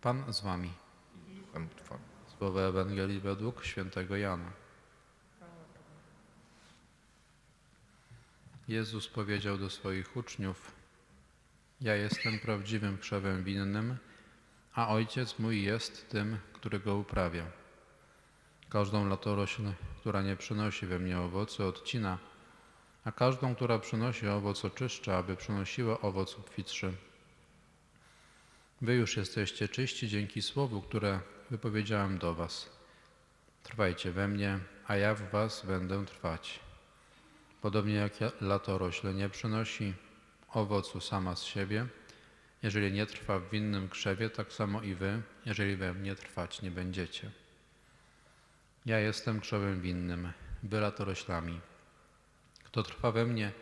Pan z wami. Duchem Twoim. Słowa Ewangelii według świętego Jana. Jezus powiedział do swoich uczniów: Ja jestem prawdziwym krzewem winnym, a ojciec mój jest tym, który go uprawia. Każdą latorośl, która nie przynosi we mnie owocu, odcina, a każdą, która przynosi owoc, oczyszcza, aby przynosiła owoc obfitszy. Wy już jesteście czyści dzięki słowu, które wypowiedziałem do was. Trwajcie we mnie, a ja w was będę trwać. Podobnie jak ja- latorośl nie przynosi owocu sama z siebie, jeżeli nie trwa w winnym krzewie, tak samo i wy, jeżeli we mnie trwać nie będziecie. Ja jestem krzewem winnym, wy latoroślami. Kto trwa we mnie,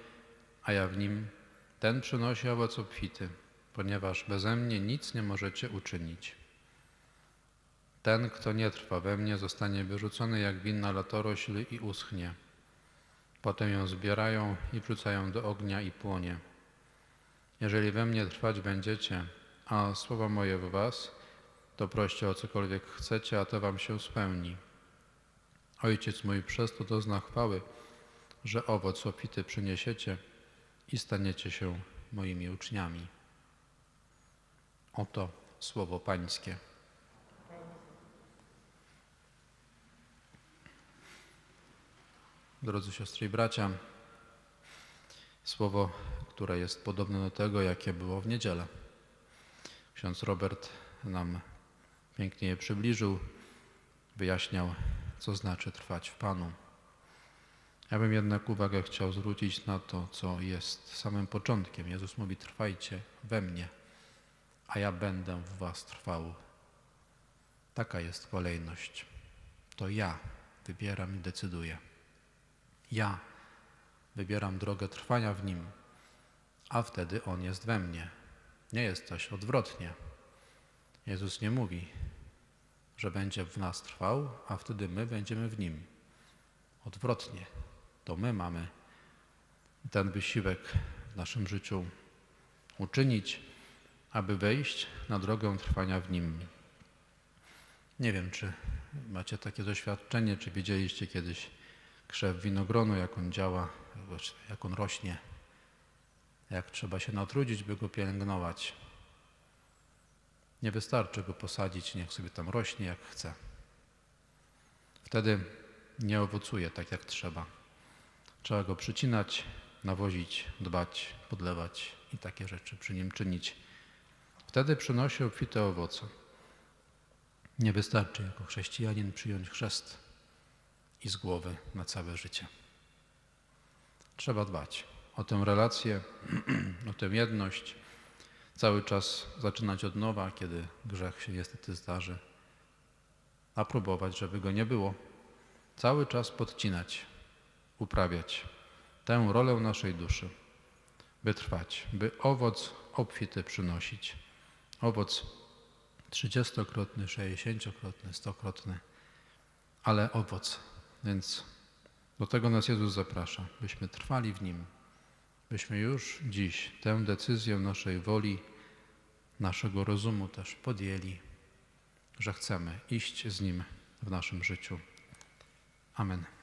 a ja w nim, ten przynosi owoc obfity, ponieważ beze mnie nic nie możecie uczynić. Ten, kto nie trwa we mnie, zostanie wyrzucony jak winna latorośl i uschnie. Potem ją zbierają i wrzucają do ognia i płonie. Jeżeli we mnie trwać będziecie, a słowa moje w was, to proście o cokolwiek chcecie, a to wam się spełni. Ojciec mój przez to dozna chwały, że owoc obfity przyniesiecie i staniecie się moimi uczniami. Oto słowo Pańskie. Drodzy siostry i bracia, słowo, które jest podobne do tego, jakie było w niedzielę. Ksiądz Robert nam pięknie je przybliżył, wyjaśniał, co znaczy trwać w Panu. Ja bym jednak uwagę chciał zwrócić na to, co jest samym początkiem. Jezus mówi: Trwajcie we mnie, a ja będę w Was trwał. Taka jest kolejność. To ja wybieram i decyduję. Ja wybieram drogę trwania w Nim, a wtedy On jest we mnie. Nie jest coś odwrotnie. Jezus nie mówi, że będzie w nas trwał, a wtedy my będziemy w Nim. Odwrotnie. To my mamy ten wysiłek w naszym życiu uczynić, aby wejść na drogę trwania w Nim. Nie wiem, czy macie takie doświadczenie, czy widzieliście kiedyś krzew winogronu, jak on działa, jak on rośnie, jak trzeba się natrudzić, by go pielęgnować. Nie wystarczy go posadzić, niech sobie tam rośnie jak chce. Wtedy nie owocuje tak jak trzeba. Trzeba go przycinać, nawozić, dbać, podlewać i takie rzeczy przy nim czynić. Wtedy przynosi obfite owoce. Nie wystarczy jako chrześcijanin przyjąć chrzest i z głowy na całe życie. Trzeba dbać o tę relację, o tę jedność, cały czas zaczynać od nowa, kiedy grzech się niestety zdarzy, a próbować, żeby go nie było. Cały czas podcinać, uprawiać tę rolę naszej duszy, by trwać, by owoc obfity przynosić. Owoc trzydziestokrotny, sześćdziesięciokrotny, stokrotny, ale owoc. Więc do tego nas Jezus zaprasza, byśmy trwali w Nim, byśmy już dziś tę decyzję naszej woli, naszego rozumu też podjęli, że chcemy iść z Nim w naszym życiu. Amen.